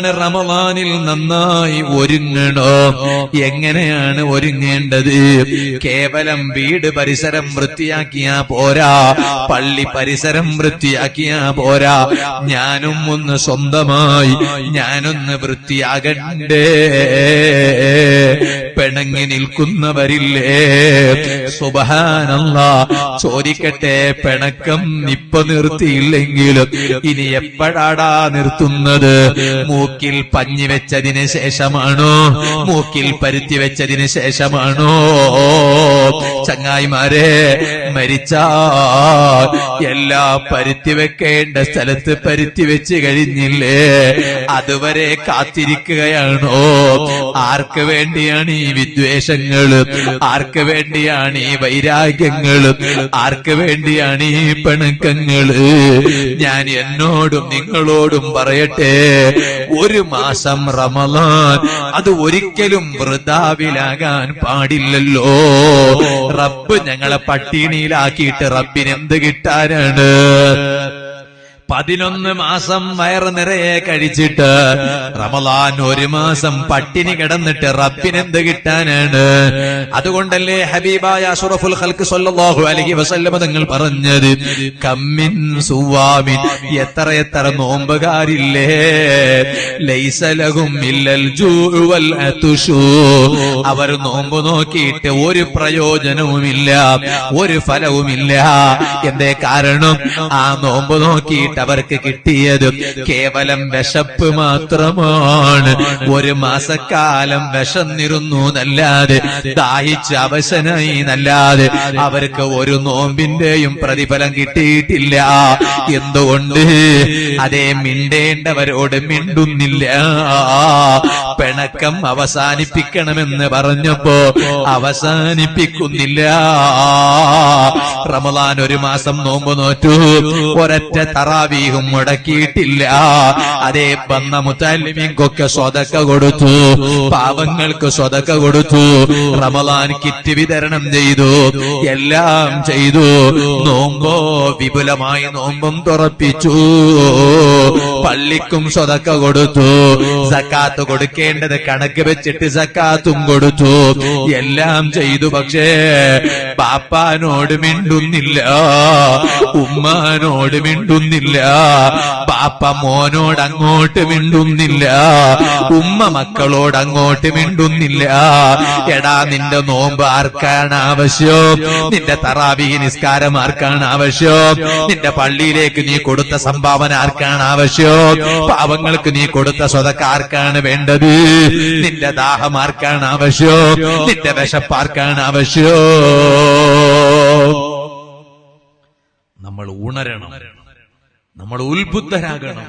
എന്താണ് റമവാനിൽ നന്നായി ഒരുങ്ങണോ? എങ്ങനെയാണ് ഒരുങ്ങേണ്ടത്? കേവലം വീട് പരിസരം വൃത്തിയാക്കിയാ പോരാ. പള്ളി പരിസരം വൃത്തിയാക്കിയാ പോരാ. ഞാനും ഒന്ന് സ്വന്തമായി ഞാനൊന്ന് വൃത്തിയാകണ്ടേ. പിണങ്ങി നിൽക്കുന്നവരില്ലേ? സുബഹാനല്ല. ചോദിക്കട്ടെ പിണക്കം നിപ്പ നിർത്തിയില്ലെങ്കിലും ഇനി എപ്പോഴാടാ നിർത്തുന്നത്? മൂക്കിൽ പഞ്ഞി വെച്ചതിന് ശേഷമാണോ? മൂക്കിൽ പരുത്തി വെച്ചതിന് ശേഷമാണോ? ചങ്ങായിമാരെ മരിച്ചാൽ എല്ലാ പരുത്തി വെക്കേണ്ട സ്ഥലത്ത് പരുത്തി വെച്ച് കഴിഞ്ഞില്ലേ? അതുവരെ കാത്തിരിക്കുകയാണോ? ആർക്ക് വേണ്ടിയാണ് ഈ വിദ്വേഷങ്ങൾ ആർക്ക് വേണ്ടിയാണ് ഈ വൈരാഗ്യങ്ങളും? ആർക്ക് വേണ്ടിയാണ് ഈ പിണക്കങ്ങൾ? ഞാൻ എന്നോടും നിങ്ങളോടും പറയട്ടെ. ഒരു മാസം റമലാൻ അത് ഒരിക്കലും വൃതാവിലാകാൻ പാടില്ലല്ലോ. റബ്ബ് ഞങ്ങളെ പട്ടിണിയിലാക്കിയിട്ട് റബ്ബിന് എന്ത് കിട്ടാനാണ്? പതിനൊന്ന് മാസം വയറ് നിറയെ കഴിച്ചിട്ട് റമലാൻ ഒരു മാസം പട്ടിണി കിടന്നിട്ട് റബ്ബിനെന്ത് കിട്ടാനാണ്? അതുകൊണ്ടല്ലേ ഹബീബായ അഷറഫുൽ ഖൽക്ക് സല്ലല്ലാഹു അലൈഹി വസല്ലമ തങ്ങൾ പറഞ്ഞത് കമ്മിൻ സുവാമിൻ എത്ര എത്ര നോമ്പുകാരില്ലേ? ലൈസലഹും ഇല്ലൽ ജൂവൽ അവർ നോമ്പ് നോക്കിയിട്ട് ഒരു പ്രയോജനവുമില്ല ഒരു ഫലവുമില്ല. എന്തേ കാരണം? ആ നോമ്പ് നോക്കിയിട്ട് അവർക്ക് കിട്ടിയതും കേവലം വിശപ്പ് മാത്രമാണ്. ഒരു മാസക്കാലം വിശന്നിരുന്നു നല്ലാതെ ദാഹിച്ച് അവശനായി നല്ലാതെ അവർക്ക് ഒരു നോമ്പിന്റെയും പ്രതിഫലം കിട്ടിയിട്ടില്ല. എന്തുകൊണ്ട്? അതേ മിണ്ടേണ്ടവരോട് മിണ്ടുന്നില്ല. പിണക്കം അവസാനിപ്പിക്കണമെന്ന് പറഞ്ഞപ്പോ അവസാനിപ്പിക്കുന്നില്ല. റമദാൻ ഒരു മാസം നോമ്പ് നോറ്റു. ഒരൊറ്റ തറാവീഹും മുടക്കിയിട്ടില്ല. അതേ വന്ന മുത്താലിമിക്കൊക്കെ സ്വതക്ക കൊടുത്തു. പാവങ്ങൾക്ക് സ്വതക്ക കൊടുത്തു. റമലാൻ കിറ്റ് വിതരണം ചെയ്തു. എല്ലാം ചെയ്തു. നോമ്പോ വിപുലമായി നോമ്പും തുറപ്പിച്ചു. പള്ളിക്കും സ്വതക്ക കൊടുത്തു. സക്കാത്ത് കൊടുക്കേണ്ടത് കണക്ക് വെച്ചിട്ട് സക്കാത്തും കൊടുത്തു. എല്ലാം ചെയ്തു. പക്ഷേ പാപ്പാനോട് മിണ്ടുന്നില്ല. ഉമ്മാനോട് മിണ്ടുന്നില്ല. പാപ്പ മോനോട് അങ്ങോട്ട് മിണ്ടുന്നില്ല. ഉമ്മ മക്കളോട് അങ്ങോട്ട് മിണ്ടുന്നില്ല. എടാ നിന്റെ നോമ്പ് ആർക്കാണ് ആവശ്യം? നിന്റെ തറാവി നിസ്കാരം ആർക്കാണ് ആവശ്യം? നിന്റെ പള്ളിയിലേക്ക് നീ കൊടുത്ത സംഭാവന ആർക്കാണ് ആവശ്യം? പാവങ്ങൾക്ക് നീ കൊടുത്ത സ്വതക്ക ആർക്കാണ് വേണ്ടത്? നിന്റെ ദാഹം ആർക്കാണ് ആവശ്യം? നിന്റെ വിശപ്പാർക്കാണ് ആവശ്യം? നമ്മൾ ഉണരണം. നമ്മൾ ഉത്ബുദ്ധരാകണം.